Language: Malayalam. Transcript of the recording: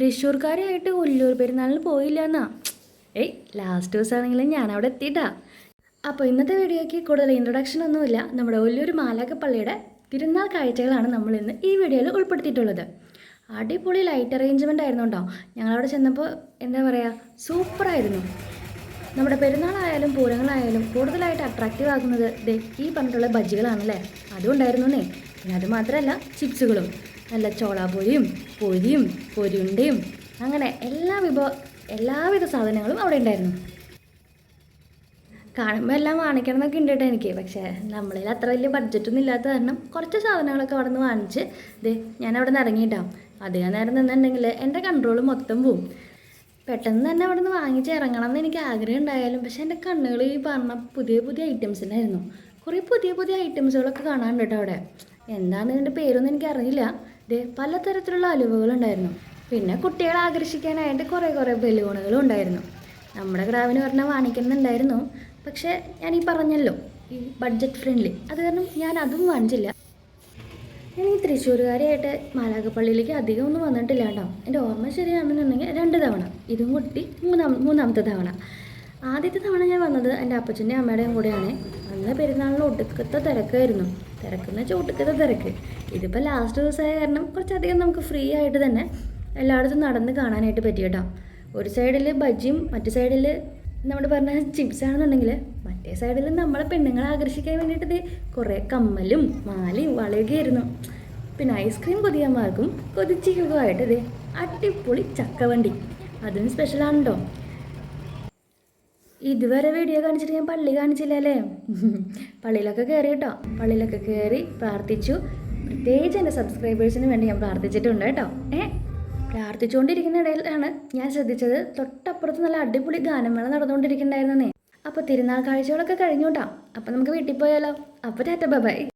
തൃശ്ശൂർക്കാരായിട്ട് ഉല്ലൂർ പെരുന്നാളിന് പോയില്ല എന്നാ ഏയ് ലാസ്റ്റ് ദിവസമാണെങ്കിലും അവിടെ എത്തിയിട്ടാ. അപ്പോൾ ഇന്നത്തെ വീഡിയോയ്ക്ക് കൂടുതൽ ഇൻട്രൊഡക്ഷൻ ഒന്നുമില്ല. നമ്മുടെ ഒല്ലൂർ മാലാക്കപ്പള്ളിയുടെ പള്ളിയുടെ തിരുനാൾ കാഴ്ചകളാണ് നമ്മൾ ഇന്ന് ഈ വീഡിയോയിൽ ഉൾപ്പെടുത്തിയിട്ടുള്ളത്. അടിപൊളി ലൈറ്റ് അറേഞ്ച്മെന്റ് ആയിരുന്നു കേട്ടോ. ഞങ്ങളവിടെ ചെന്നപ്പോൾ എന്താ പറയുക സൂപ്പറായിരുന്നു നമ്മുടെ പെരുന്നാളായാലും പൂരങ്ങളായാലും കൂടുതലായിട്ട് അട്രാക്റ്റീവ് ആക്കുന്നത് ഈ പറഞ്ഞിട്ടുള്ള ബജ്ജികളാണല്ലേ? അതുകൊണ്ടായിരുന്നേ പിന്നെ അത് ചിപ്സുകളും നല്ല ചോളാപൊരിയും പൊരിയും പൊരിയുണ്ടയും അങ്ങനെ എല്ലാ വിഭവ എല്ലാവിധ സാധനങ്ങളും അവിടെ ഉണ്ടായിരുന്നു. കാണുമ്പോൾ എല്ലാം വാങ്ങിക്കണം എന്നൊക്കെ ഉണ്ട് കേട്ടോ എനിക്ക്. പക്ഷേ നമ്മളിൽ അത്ര വലിയ ബഡ്ജറ്റൊന്നും ഇല്ലാത്ത കാരണം കുറച്ച് സാധനങ്ങളൊക്കെ അവിടെ നിന്ന് വാങ്ങിച്ച് ദേ ഞാൻ അവിടെ നിന്ന് ഇറങ്ങിയിട്ടാവും അധികം നേരം നിന്നുണ്ടെങ്കിൽ എന്റെ കൺട്രോൾ മൊത്തം പോവും. പെട്ടെന്ന് തന്നെ അവിടെ നിന്ന് വാങ്ങിച്ച് ഇറങ്ങണം എന്ന് എനിക്ക് ആഗ്രഹം ഉണ്ടായാലും പക്ഷേ എന്റെ കണ്ണുകൾ ഈ പറഞ്ഞ പുതിയ പുതിയ ഐറ്റംസിനായിരുന്നു കുറേ പുതിയ പുതിയ ഐറ്റംസുകളൊക്കെ കാണാനുണ്ട് കേട്ടോ അവിടെ. എന്താണെന്ന് ഇതിന്റെ പേരൊന്നും എനിക്ക് ദേ പലതരത്തിലുള്ള അലുവകളുണ്ടായിരുന്നു. പിന്നെ കുട്ടികളെ ആകർഷിക്കാനായിട്ട് കുറേ കുറേ ബലൂണുകളും ഉണ്ടായിരുന്നു. നമ്മുടെ ക്രാവിന് പറഞ്ഞാൽ വാങ്ങിക്കുന്നുണ്ടായിരുന്നു. പക്ഷേ ഞാൻ ഈ പറഞ്ഞല്ലോ ഈ ബഡ്ജറ്റ് ഫ്രണ്ട്ലി അത് കാരണം ഞാൻ അതും വാങ്ങിച്ചില്ല. ഞാൻ ഈ തൃശ്ശൂരുകാരിയായിട്ട് മാലാകപ്പള്ളിയിലേക്ക് അധികം ഒന്നും വന്നിട്ടില്ല കേട്ടോ. എന്റെ ഓർമ്മ ശരിയാണെന്നുണ്ടെങ്കിൽ രണ്ട് തവണ. ഇതും കുട്ടി മൂന്നാം മൂന്നാമത്തെ തവണ. ആദ്യത്തെ തവണ ഞാൻ വന്നത് എന്റെ അപ്പച്ചന്റെ അമ്മയുടെയും കൂടെയാണ്. അന്ന് പെരുന്നാളിന് ഒടുക്കത്തെ തിരക്കായിരുന്നു. തിരക്കെന്ന് ചൂട്ടിക്കത്തെ തിരക്ക്. ഇതിപ്പോൾ ലാസ്റ്റ് ദിവസമായ കാരണം കുറച്ചധികം നമുക്ക് ഫ്രീ ആയിട്ട് തന്നെ എല്ലായിടത്തും നടന്ന് കാണാനായിട്ട് പറ്റി കേട്ടോ. ഒരു സൈഡിൽ ബജ്ജിയും മറ്റു സൈഡിൽ നമ്മൾ പറഞ്ഞ ചിപ്സ് ആണെന്നുണ്ടെങ്കിൽ മറ്റേ സൈഡിൽ നമ്മളെ പെണ്ണുങ്ങളെ ആകർഷിക്കാൻ വേണ്ടിയിട്ട് കുറേ കമ്മലും മാലയും വളയുകയായിരുന്നു പിന്നെ ഐസ്ക്രീം കൊതിയന്മാർക്കും കൊതിച്ചിക്കുമായിട്ട് ദേ അടിപൊളി ചക്കവണ്ടി. അതും സ്പെഷ്യലാണല്ലോ ഇതുവരെ വീഡിയോ കാണിച്ചിട്ട് ഞാൻ പള്ളി കാണിച്ചില്ല അല്ലേ പള്ളിയിലൊക്കെ കയറി കേട്ടോ പള്ളിയിലൊക്കെ കയറി പ്രാർത്ഥിച്ചു. പ്രത്യേകിച്ച് എന്റെ സബ്സ്ക്രൈബേഴ്സിന് വേണ്ടി ഞാൻ പ്രാർത്ഥിച്ചിട്ടുണ്ട് കേട്ടോ ഏ? പ്രാർത്ഥിച്ചുകൊണ്ടിരിക്കുന്ന ഇടയിലാണ് ഞാൻ ശ്രദ്ധിച്ചത്. തൊട്ടപ്പുറത്ത് നല്ല അടിപൊളി ഗാനമേള നടന്നുകൊണ്ടിരിക്കുന്നുണ്ടായിരുന്നേ. അപ്പോൾ തിരുനാൾ കാഴ്ചകളൊക്കെ കഴിഞ്ഞു കേട്ടോ അപ്പോൾ നമുക്ക് വീട്ടിൽ പോയാലോ. അപ്പോൾ ടാറ്റ ബൈ.